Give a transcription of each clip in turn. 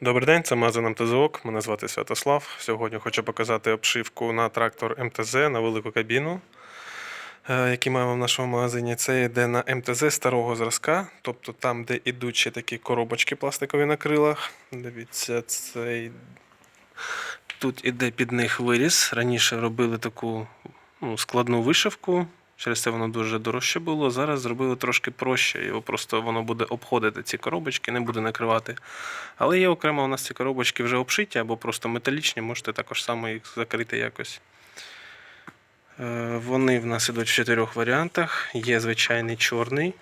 Добрий день, це магазин МТЗОК. Мене звати Святослав. Сьогодні хочу показати обшивку на трактор МТЗ на велику кабіну, е, який маємо в нашому магазині. Це йде на МТЗ старого зразка, тобто там, де йдуть ще такі коробочки пластикові на крилах. Дивіться, цей тут іде під них виріз. Раніше робили таку ну, складну вишивку. Через це воно дуже дорожче було. Зараз зробили трошки проще. Його просто воно буде обходити ці коробочки, не буде накривати. Але є окремо у нас ці коробочки вже обшиті або просто металічні, можете також само їх закрити якось. Е, Вони в нас ідуть в чотирьох варіантах. Є звичайний чорний.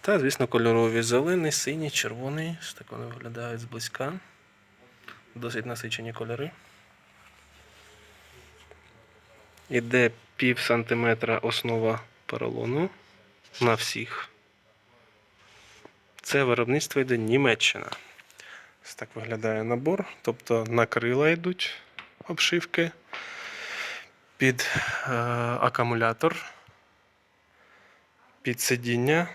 Та, звісно, кольорові зелений, синій, червоний. Ось так вони виглядають зблизька. Досить насичені кольори. Іде пів сантиметра основа поролону на всіх. Це виробництво йде Німеччина. Ось так виглядає набор. Тобто на крила йдуть обшивки під е, акумулятор, під сидіння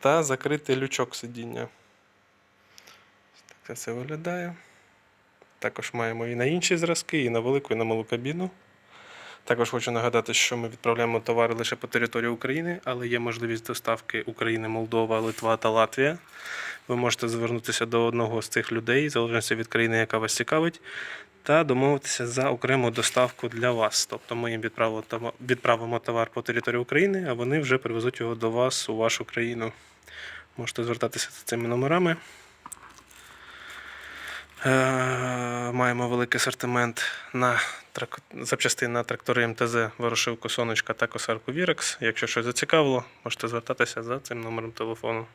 та закритий лючок сидіння. Ось так це все виглядає. Також маємо і на інші зразки, і на велику, і на малу кабіну. Також хочу нагадати, що ми відправляємо товари лише по території України, але є можливість доставки України, Молдова, Литва та Латвія. Ви можете звернутися до одного з цих людей, залежно від країни, яка вас цікавить, та домовитися за окрему доставку для вас. Тобто ми їм відправимо товар по території України, а вони вже привезуть його до вас у вашу країну. Можете звертатися за цими номерами. Е, Маємо великий асортимент на запчастин на трактори МТЗ, ворошилку сонечка та косарку Вірекс. Якщо щось зацікавило, можете звертатися за цим номером телефону.